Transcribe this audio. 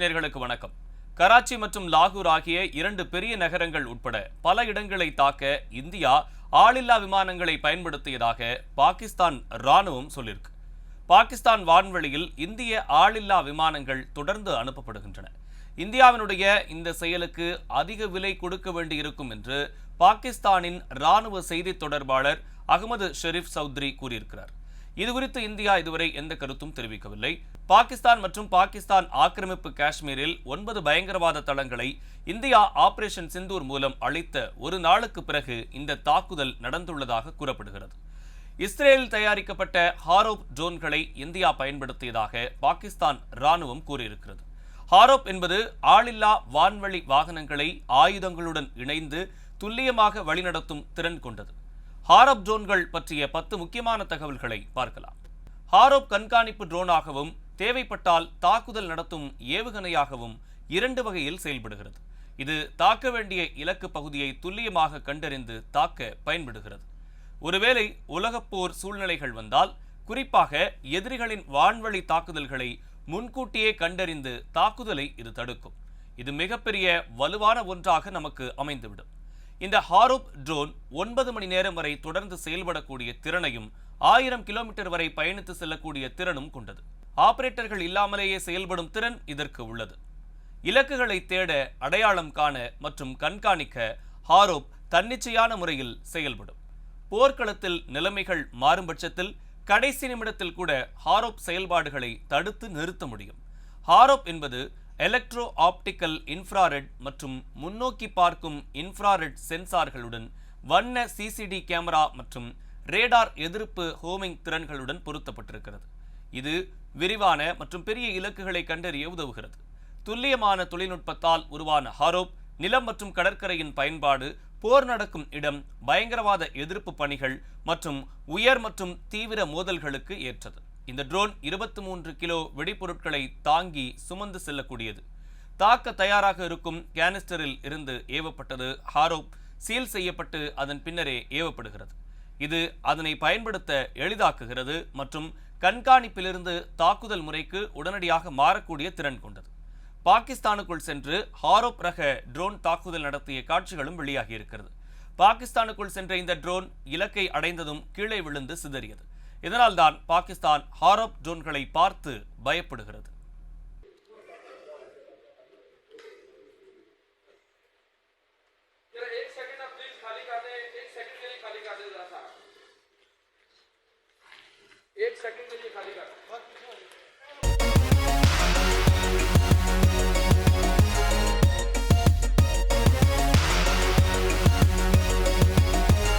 நேர்களுக்கு வணக்கம். கராச்சி மற்றும் லாகூர் ஆகிய இரண்டு பெரிய நகரங்கள் உட்பட பல இடங்களை தாக்க இந்தியா ஆளில்லா விமானங்களை பயன்படுத்தியதாக பாகிஸ்தான் ராணுவம் சொல்லியிருக்கு பாகிஸ்தான் வான்வெளியில் இந்திய ஆளில்லா விமானங்கள் தொடர்ந்து அனுப்பப்படுகின்றன. இந்தியாவினுடைய இந்த செயலுக்கு அதிக விலை கொடுக்க வேண்டியிருக்கும் என்று பாகிஸ்தானின் ராணுவ செய்தி தொடர்பாளர் அகமது ஷெரீப் சௌத்ரி கூறியிருக்கிறார். இதுகுறித்து இந்தியா இதுவரை எந்த கருத்தும் தெரிவிக்கவில்லை. பாகிஸ்தான் மற்றும் பாகிஸ்தான் ஆக்கிரமிப்பு காஷ்மீரில் ஒன்பது பயங்கரவாத தளங்களை இந்தியா ஆபரேஷன் சிந்தூர் மூலம் அழித்த ஒரு நாளுக்கு பிறகு இந்த தாக்குதல் நடந்துள்ளதாக கூறப்படுகிறது. இஸ்ரேலில் தயாரிக்கப்பட்ட ஹாரோப் ட்ரோன்களை இந்தியா பயன்படுத்தியதாக பாகிஸ்தான் ராணுவம் கூறியிருக்கிறது. ஹாரோப் என்பது ஆளில்லா வான்வழி வாகனங்களை ஆயுதங்களுடன் இணைந்து துல்லியமாக வழிநடத்தும் திறன் கொண்டது. ஹாரோப் ட்ரோன்கள் பற்றிய பத்து முக்கியமான தகவல்களை பார்க்கலாம். ஹாரோப் கண்காணிப்பு ட்ரோனாகவும் தேவைப்பட்டால் தாக்குதல் நடத்தும் ஏவுகணையாகவும் இரண்டு வகையில் செயல்படுகிறது. இது தாக்க வேண்டிய இலக்கு பகுதியை துல்லியமாக கண்டறிந்து தாக்க பயன்படுகிறது. ஒருவேளை உலகப்போர் சூழ்நிலைகள் வந்தால் குறிப்பாக எதிரிகளின் வான்வழி தாக்குதல்களை முன்கூட்டியே கண்டறிந்து தாக்குதலை இது தடுக்கும். இது மிகப்பெரிய வலுவான ஒன்றாக நமக்கு அமைந்துவிடும். இந்த ஹாரூப் ட்ரோன் ஒன்பது மணி நேரம் வரை தொடர்ந்து செயல்படக்கூடிய திறனையும் ஆயிரம் கிலோமீட்டர் வரை பயணித்து செல்லக்கூடிய திறனும் கொண்டது. ஆபரேட்டர்கள் இல்லாமலேயே செயல்படும் திறன் இதற்கு உள்ளது. இலக்குகளை தேட அடையாளம் காண மற்றும் கண்காணிக்க ஹாரோப் தன்னிச்சையான முறையில் செயல்படும். போர்க்களத்தில் நிலைமைகள் மாறும் பட்சத்தில் கடைசி நிமிடத்தில் கூட ஹாரோப் செயல்பாடுகளை தடுத்து நிறுத்த முடியும். ஹாரோப் என்பது எலக்ட்ரோ ஆப்டிக்கல் இன்ஃப்ராரெட் மற்றும் முன்னோக்கி பார்க்கும் இன்ஃப்ராரெட் சென்சார்களுடன் வண்ண சிசிடி கேமரா மற்றும் ரேடார் எதிர்ப்பு ஹோமிங் திறன்களுடன் பொருத்தப்பட்டிருக்கிறது. இது விரிவான மற்றும் பெரிய இலக்குகளை கண்டறிய உதவுகிறது. துல்லியமான தொழில்நுட்பத்தால் உருவான ஹாரோப் நிலம் மற்றும் கடற்கரையின் பயன்பாடு போர் நடக்கும் இடம் பயங்கரவாத எதிர்ப்பு பணிகள் மற்றும் உயர் மற்றும் தீவிர மோதல்களுக்கு ஏற்றது. இந்த ட்ரோன் இருபத்தி மூன்று கிலோ வெடிபொருட்களை தாங்கி சுமந்து செல்லக்கூடியது. தாக்க தயாராக இருக்கும் கேனிஸ்டரில் இருந்து ஏவப்பட்டது ஹாரோப் சீல் செய்யப்பட்டு அதன் பின்னரே ஏவப்படுகிறது. இது அதனை பயன்படுத்த எளிதாக்குகிறது மற்றும் கண்காணிப்பிலிருந்து தாக்குதல் முறைக்கு உடனடியாக மாறக்கூடிய திறன் கொண்டது. பாகிஸ்தானுக்குள் சென்று ஹாரோப் ரக ட்ரோன் தாக்குதல் நடத்திய காட்சிகளும் வெளியாகி இருக்கிறது. பாகிஸ்தானுக்குள் சென்ற இந்த ட்ரோன் இலக்கை அடைந்ததும் கீழே விழுந்து சிதறியது. இதனால்தான் பாகிஸ்தான் ஹாரோப் ட்ரோன்களை பார்த்து பயப்படுகிறது जरा एक सेकंड आप प्लीज खाली कर दें एक सेकंड के लिए खाली कर